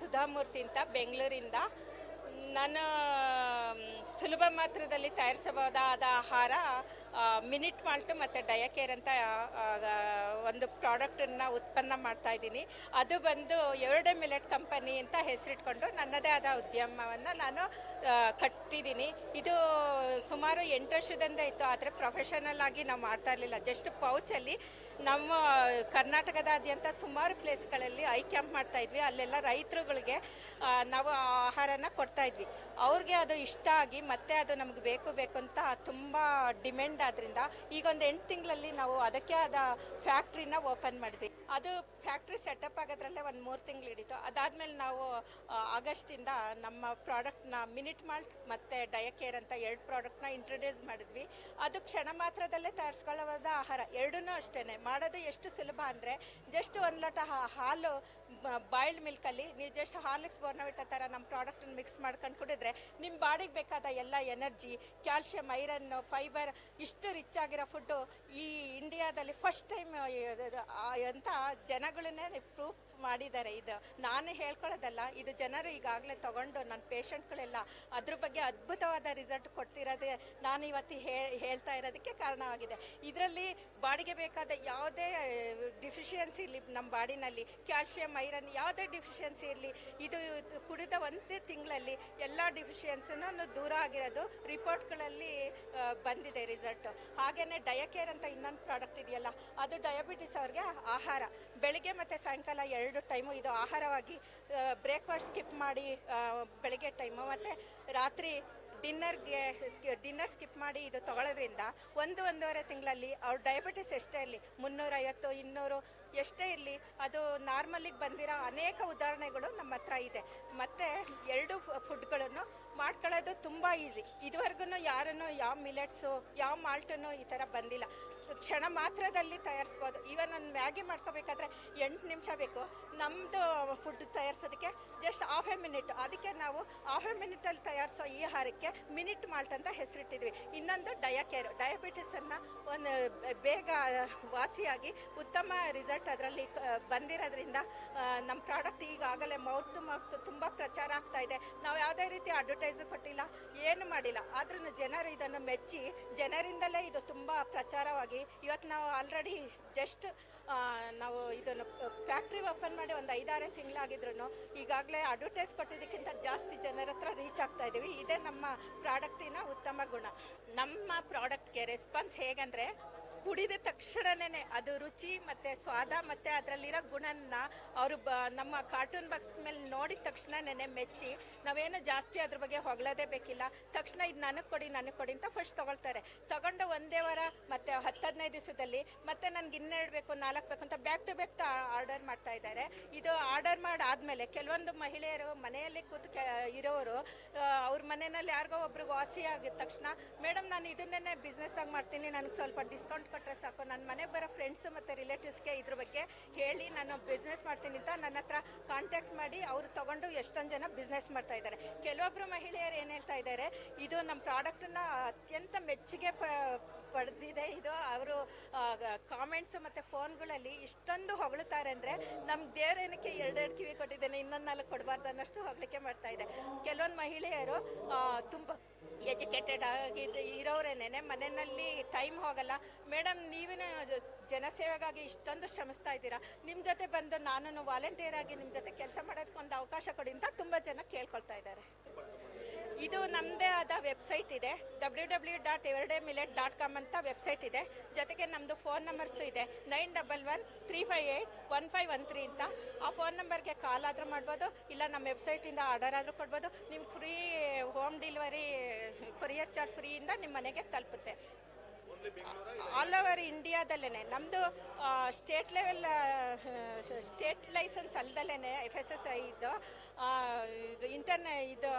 ಸುಧಾಮೂರ್ತಿ ಅಂತ ಬೆಂಗಳೂರಿಂದ ನಾನು ಸುಲಭ ಮಾತ್ರದಲ್ಲಿ ತಯಾರಿಸಬಹುದಾದ ಆಹಾರ ಮಿನಿಟ್ ಮಾಲ್ಟ್ ಮತ್ತು ಡಯಕೇರ್ ಅಂತ ಒಂದು ಪ್ರಾಡಕ್ಟನ್ನು ಉತ್ಪನ್ನ ಮಾಡ್ತಾ ಇದ್ದೀನಿ. ಅದು ಬಂದು ಎರಡೆ ಮಿಲೆಟ್ ಕಂಪನಿ ಅಂತ ಹೆಸರಿಟ್ಕೊಂಡು ನನ್ನದೇ ಆದ ಉದ್ಯಮವನ್ನು ನಾನು ಕಟ್ತಿದ್ದೀನಿ. ಇದು ಸುಮಾರು ಎಂಟು ವರ್ಷದಿಂದ ಇತ್ತು, ಆದರೆ ಪ್ರೊಫೆಷನಲ್ ಆಗಿ ನಾವು ಮಾಡ್ತಾ ಇರಲಿಲ್ಲ. ಜಸ್ಟ್ ಪೌಚಲ್ಲಿ ನಮ್ಮ ಕರ್ನಾಟಕದಾದ್ಯಂತ ಸುಮಾರು ಪ್ಲೇಸ್ಗಳಲ್ಲಿ ಐ ಕ್ಯಾಂಪ್ ಮಾಡ್ತಾ ಇದ್ವಿ. ಅಲ್ಲೆಲ್ಲ ರೈತರುಗಳಿಗೆ ನಾವು ಆಹಾರನ ಕೊಡ್ತಾ ಇದ್ವಿ. ಅವ್ರಿಗೆ ಅದು ಇಷ್ಟ ಆಗಿ ಮತ್ತೆ ಅದು ನಮ್ಗೆ ಬೇಕು ಬೇಕು ಅಂತ ತುಂಬ ಡಿಮ್ಯಾಂಡ್ ಆದ್ರಿಂದ ಈಗ ಒಂದು ಎಂಟು ತಿಂಗಳಲ್ಲಿ ನಾವು ಅದಕ್ಕೆ ಆದ ಫ್ಯಾಕ್ಟ್ರಿನ ಓಪನ್ ಮಾಡಿದ್ವಿ. ಅದು ಫ್ಯಾಕ್ಟ್ರಿ ಸೆಟಪ್ ಆಗೋದ್ರಲ್ಲೇ ಒಂದು ಮೂರು ತಿಂಗಳು ಹಿಡಿತು. ಅದಾದ್ಮೇಲೆ ನಾವು ಆಗಸ್ಟಿಂದ ನಮ್ಮ ಪ್ರಾಡಕ್ಟ್ನ ಮಿನಿಟ್ ಮಾಲ್ಟ್ ಮತ್ತು ಡಯಕೇರ್ ಅಂತ ಎರಡು ಪ್ರಾಡಕ್ಟ್ನ ಇಂಟ್ರೊಡ್ಯೂಸ್ ಮಾಡಿದ್ವಿ. ಅದು ಕ್ಷಣ ಮಾತ್ರದಲ್ಲೇ ತಯಾರಿಸ್ಕೊಳ್ಳೋದ ಆಹಾರ. ಎರಡೂ ಅಷ್ಟೇ ಮಾಡೋದು ಎಷ್ಟು ಸುಲಭ ಅಂದರೆ ಜಸ್ಟ್ ಒಂದು ಲೋಟ ಹಾಲು ಬಾಯ್ಲ್ಡ್ ಮಿಲ್ಕಲ್ಲಿ ನೀವು ಜಸ್ಟ್ ಹಾರ್ಲಿಕ್ಸ್ ಬೋರ್ನವಿಟ ಥರ ನಮ್ಮ ಪ್ರಾಡಕ್ಟನ್ನು ಮಿಕ್ಸ್ ಮಾಡ್ಕೊಂಡು ಕುಡಿದ್ರೆ ನಿಮ್ಮ ಬಾಡಿಗೆ ಬೇಕಾದ ಎಲ್ಲ ಎನರ್ಜಿ ಕ್ಯಾಲ್ಶಿಯಂ ಐರನ್ ಫೈಬರ್ ಇಷ್ಟು ರಿಚ್ ಆಗಿರೋ ಫುಡ್ಡು ಈ ಇಂಡಿಯಾದಲ್ಲಿ ಫಸ್ಟ್ ಟೈಮ್ ಅಂತ ಜನಗಳನ್ನೇ ಪ್ರೂಫ್ ಮಾಡಿದ್ದಾರೆ. ಇದು ನಾನು ಹೇಳ್ಕೊಳ್ಳೋದಲ್ಲ, ಇದು ಜನರು ಈಗಾಗಲೇ ತಗೊಂಡು ನನ್ನ ಪೇಷಂಟ್ಗಳೆಲ್ಲ ಅದ್ರ ಬಗ್ಗೆ ಅದ್ಭುತವಾದ ರಿಸಲ್ಟ್ ಕೊಡ್ತಿರೋದೇ ನಾನು ಇವತ್ತು ಹೇಳ್ತಾ ಇರೋದಕ್ಕೆ ಕಾರಣವಾಗಿದೆ. ಇದರಲ್ಲಿ ಬಾಡಿಗೆ ಬೇಕಾದ ಯಾವುದೇ ಡಿಫಿಷಿಯನ್ಸಿ ಇರಲಿ ನಮ್ಮ ಬಾಡಿನಲ್ಲಿ ಕ್ಯಾಲ್ಶಿಯಂ ಐರನ್ ಯಾವುದೇ ಡಿಫಿಷಿಯನ್ಸಿ ಇರಲಿ, ಇದು ಕುಡಿದ ಒಂದೇ ತಿಂಗಳಲ್ಲಿ ಎಲ್ಲ ಡಿಫಿಷಿಯನ್ಸಿನೂ ದೂರ ಆಗಿರೋದು ರಿಪೋರ್ಟ್ಗಳಲ್ಲಿ ಬಂದಿದೆ ರಿಸಲ್ಟು ಹಾಗೆಯೇ ಡಯಕೇರ್ ಅಂತ ಇನ್ನೊಂದು ಪ್ರಾಡಕ್ಟ್ ಇದೆಯಲ್ಲ, ಅದು ಡಯಾಬಿಟಿಸ್ ಅವ್ರಿಗೆ ಆಹಾರ. ಬೆಳಿಗ್ಗೆ ಮತ್ತು ಸಾಯಂಕಾಲ ಎರಡು ಟೈಮು ಇದು ಆಹಾರವಾಗಿ ಬ್ರೇಕ್ಫಾಸ್ಟ್ ಸ್ಕಿಪ್ ಮಾಡಿ ಬೆಳಿಗ್ಗೆ ಟೈಮು ಮತ್ತು ರಾತ್ರಿ ಡಿನ್ನರ್ಗೆ ಡಿನ್ನರ್ ಸ್ಕಿಪ್ ಮಾಡಿ ಇದು ತಗೊಳ್ಳೋದ್ರಿಂದ ಒಂದು, ಒಂದೂವರೆ ತಿಂಗಳಲ್ಲಿ ಅವ್ರ ಡಯಾಬಿಟಿಸ್ ಎಷ್ಟೇ ಇರಲಿ, ಮುನ್ನೂರೈವತ್ತು, ಇನ್ನೂರು, ಎಷ್ಟೇ ಇರಲಿ, ಅದು ನಾರ್ಮಲಿಗೆ ಬಂದಿರೋ ಅನೇಕ ಉದಾಹರಣೆಗಳು ನಮ್ಮ ಹತ್ರ ಇದೆ. ಮತ್ತು ಎರಡು ಫುಡ್ಗಳನ್ನು ಮಾಡ್ಕೊಳ್ಳೋದು ತುಂಬ ಈಸಿ ಇದುವರೆಗೂ ಯಾರನ್ನು, ಯಾವ ಮಿಲೆಟ್ಸು ಯಾವ ಮಾಲ್ಟನ್ನು ಈ ಥರ ಬಂದಿಲ್ಲ. ಕ್ಷಣ ಮಾತ್ರದಲ್ಲಿ ತಯಾರಿಸ್ಬೋದು. ಈವನ್ ಒಂದು ಮ್ಯಾಗಿ ಮಾಡ್ಕೋಬೇಕಾದ್ರೆ ಎಂಟು ನಿಮಿಷ ಬೇಕು. ನಮ್ಮದು ಫುಡ್ ತಯಾರಿಸೋದಕ್ಕೆ ಜಸ್ಟ್ ಹಾಫ್ ಎ ಮಿನಿಟ್ ಅದಕ್ಕೆ ನಾವು ಹಾಫ್ ಎ ಮಿನಿಟಲ್ಲಿ ತಯಾರಿಸೋ ಈ ಆಹಾರಕ್ಕೆ ಮಿನಿಟ್ ಮಾಲ್ಟ್ ಅಂತ ಹೆಸರಿಟ್ಟಿದ್ವಿ. ಇನ್ನೊಂದು ಡಯಾಕೇರ್ ಡಯಾಬಿಟಿಸನ್ನು ಒಂದು ಬೇಗ ವಾಸಿಯಾಗಿ ಉತ್ತಮ ರಿಸಲ್ಟ್ ಅದರಲ್ಲಿ ಬಂದಿರೋದ್ರಿಂದ ನಮ್ಮ ಪ್ರಾಡಕ್ಟ್ ಈಗಾಗಲೇ ಮೌತ್ ಟು ಮೌತ್ ತುಂಬ ಪ್ರಚಾರ ಆಗ್ತಾ ಇದೆ. ನಾವು ಯಾವುದೇ ರೀತಿ ಅಡ್ವರ್ಟೈಸು ಕೊಟ್ಟಿಲ್ಲ, ಏನು ಮಾಡಿಲ್ಲ. ಆದ್ರೂ ಜನರು ಇದನ್ನು ಮೆಚ್ಚಿ, ಜನರಿಂದಲೇ ಇದು ತುಂಬ ಪ್ರಚಾರವಾಗಿ ಇವತ್ತು ನಾವು ಆಲ್ರೆಡಿ ಜಸ್ಟ್ ನಾವು ಇದನ್ನು ಫ್ಯಾಕ್ಟ್ರಿ ಓಪನ್ ಮಾಡಿ ಒಂದು ಐದಾರು ತಿಂಗಳಾಗಿದ್ರು ಈಗಾಗಲೇ ಅಡ್ವರ್ಟೈಸ್ ಕೊಟ್ಟಿದ್ದಕ್ಕಿಂತ ಜಾಸ್ತಿ ಜನರ ಹತ್ರ ರೀಚ್ ಆಗ್ತಾ ಇದ್ದೀವಿ. ಇದೇ ನಮ್ಮ ಪ್ರಾಡಕ್ಟಿನ ಉತ್ತಮ ಗುಣ. ನಮ್ಮ ಪ್ರಾಡಕ್ಟ್ಗೆ ರೆಸ್ಪಾನ್ಸ್ ಹೇಗಂದರೆ ಕುಡಿದ ತಕ್ಷಣನೇ ಅದು ರುಚಿ ಮತ್ತು ಸ್ವಾದ ಮತ್ತು ಅದರಲ್ಲಿರೋ ಗುಣನ ಅವರು ಬ, ನಮ್ಮ ಕಾರ್ಟೂನ್ ಬಾಕ್ಸ್ ಮೇಲೆ ನೋಡಿದ ತಕ್ಷಣನೇ ಮೆಚ್ಚಿ, ನಾವೇನು ಜಾಸ್ತಿ ಅದ್ರ ಬಗ್ಗೆ ಹೊಗಳೋದೇ ಬೇಕಿಲ್ಲ. ತಕ್ಷಣ ಇದು ನನಗೆ ಕೊಡಿ ನನಗೆ ಕೊಡಿ ಅಂತ ಫಸ್ಟ್ ತೊಗೊಳ್ತಾರೆ. ತಗೊಂಡು ಒಂದೇ ವಾರ ಮತ್ತು ಹತ್ತು ಹದಿನೈದು ದಿವಸದಲ್ಲಿ ಮತ್ತೆ ನನಗೆ ಇನ್ನೆರಡು ಬೇಕು, ನಾಲ್ಕು ಬೇಕು ಅಂತ ಬ್ಯಾಕ್ ಟು ಬ್ಯಾಕ್ ಆರ್ಡರ್ ಮಾಡ್ತಾ ಇದ್ದಾರೆ. ಇದು ಆರ್ಡರ್ ಮಾಡಿ ಆದ್ಮೇಲೆ ಕೆಲವೊಂದು ಮಹಿಳೆಯರು ಮನೆಯಲ್ಲಿ ಕೂತು ಇರೋರು ಅವ್ರ ಮನೆಯಲ್ಲಿ ಯಾರಿಗೋ ಒಬ್ರಿಗೆ ವಾಸಿ ಆಗಿದ ತಕ್ಷಣ, ಮೇಡಮ್, ನಾನು ಇದನ್ನೇ ಬಿಸ್ನೆಸ್ ಆಗಿ ಮಾಡ್ತೀನಿ, ನನಗೆ ಸ್ವಲ್ಪ ಡಿಸ್ಕೌಂಟ್ ಕೊಟ್ಟರೆ ಸಾಕು. ನನ್ನ ಮನೆಗೆ ಬರೋ ಫ್ರೆಂಡ್ಸು ಮತ್ತು ರಿಲೇಟಿವ್ಸ್ಗೆ ಇದ್ರ ಬಗ್ಗೆ ಹೇಳಿ ನಾನು ಬಿಸ್ನೆಸ್ ಮಾಡ್ತೀನಿ ಅಂತ ನನ್ನ ಹತ್ರ ಕಾಂಟ್ಯಾಕ್ಟ್ ಮಾಡಿ ಅವರು ತಗೊಂಡು ಎಷ್ಟೊಂದು ಜನ ಬಿಸ್ನೆಸ್ ಮಾಡ್ತಾ ಇದ್ದಾರೆ ಕೆಲವೊಬ್ಬರು ಮಹಿಳೆಯರು ಏನು ಹೇಳ್ತಾ ಇದ್ದಾರೆ ಇದು ನಮ್ಮ ಪ್ರಾಡಕ್ಟನ್ನು ಅತ್ಯಂತ ಮೆಚ್ಚುಗೆ ಪ, ಪಡೆದಿದೆ. ಇದು ಅವರು ಕಾಮೆಂಟ್ಸು ಮತ್ತು ಫೋನ್ಗಳಲ್ಲಿ ಇಷ್ಟೊಂದು ಹೊಗಳುತ್ತಾರೆ ಅಂದರೆ ನಮ್ಮ ದೇವರೇನಕ್ಕೆ ಎರಡೆರಡು ಕಿವಿ ಕೊಟ್ಟಿದ್ದೇನೆ, ಇನ್ನೊಂದು ನಾಲ್ಕು ಕೊಡಬಾರ್ದು ಅನ್ನೋಷ್ಟು ಹೊಗಳಿಕೆ ಮಾಡ್ತಾ ಇದೆ. ಕೆಲವೊಂದು ಮಹಿಳೆಯರು ತುಂಬ ಎಜುಕೇಟೆಡ್ ಆಗಿ ಇರೋರೇನೆ ಮನೆಯಲ್ಲಿ ಟೈಮ್ ಹೋಗಲ್ಲ. ಮೇಡಮ್ ನೀವೇ ಜನಸೇವೆಗಾಗಿ ಇಷ್ಟೊಂದು ಶ್ರಮಿಸ್ತಾ ಇದ್ದೀರಾ? ನಿಮ್ಮ ಜೊತೆ ಬಂದು ನಾನು ವಾಲಂಟಿಯರ್ ಆಗಿ ನಿಮ್ಮ ಜೊತೆ ಕೆಲಸ ಮಾಡೋದಕ್ಕೆ ಒಂದು ಅವಕಾಶ ಕೊಡಿ ಅಂತ ತುಂಬ ಜನ ಕೇಳ್ಕೊಳ್ತಾ ಇದ್ದಾರೆ. ಇದು ನಮ್ಮದೇ ಆದ ವೆಬ್ಸೈಟ್ ಇದೆ. W W dot everyday millet dot com ಅಂತ ವೆಬ್ಸೈಟ್ ಇದೆ. ಜೊತೆಗೆ ನಮ್ಮದು ಫೋನ್ ನಂಬರ್ಸು ಇದೆ. Nine double one three five eight one five one three ಅಂತ. ಆ ಫೋನ್ ನಂಬರ್ಗೆ ಕಾಲ್ ಆದರೂ ಮಾಡ್ಬೋದು, ಇಲ್ಲ ನಮ್ಮ ವೆಬ್ಸೈಟಿಂದ ಆರ್ಡರ್ ಆದರೂ ಕೊಡ್ಬೋದು. ನಿಮ್ಮ free home delivery courier charge ಫ್ರೀಯಿಂದ ನಿಮ್ಮ ಮನೆಗೆ ತಲುಪುತ್ತೆ. ಇಂಡಿಯಾದಲ್ಲೇ ನಮ್ಮದು ಸ್ಟೇಟ್ ಲೆವೆಲ್ ಸ್ಟೇಟ್ ಲೈಸೆನ್ಸ್ ಅಲ್ಲದಲ್ಲೇ ಎಫ್ ಎಸ್ ಎಸ್ ಐ ಇದು. ಇದು ಇಂಟರ್ನ ಇದು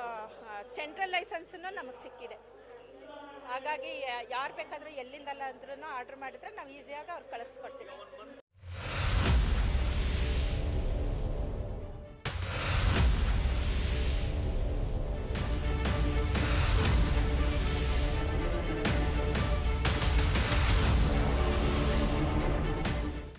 ಸೆಂಟ್ರಲ್ ಲೈಸೆನ್ಸನ್ನು ನಮಗೆ ಸಿಕ್ಕಿದೆ. ಹಾಗಾಗಿ ಯಾರು ಬೇಕಾದರೂ ಎಲ್ಲಿಂದಲ್ಲ ಅಂದ್ರೂ ಆರ್ಡ್ರ್ ಮಾಡಿದ್ರೆ ನಾವು ಈಸಿಯಾಗಿ ಅವ್ರು ಕಳಿಸ್ಕೊಡ್ತೀವಿ.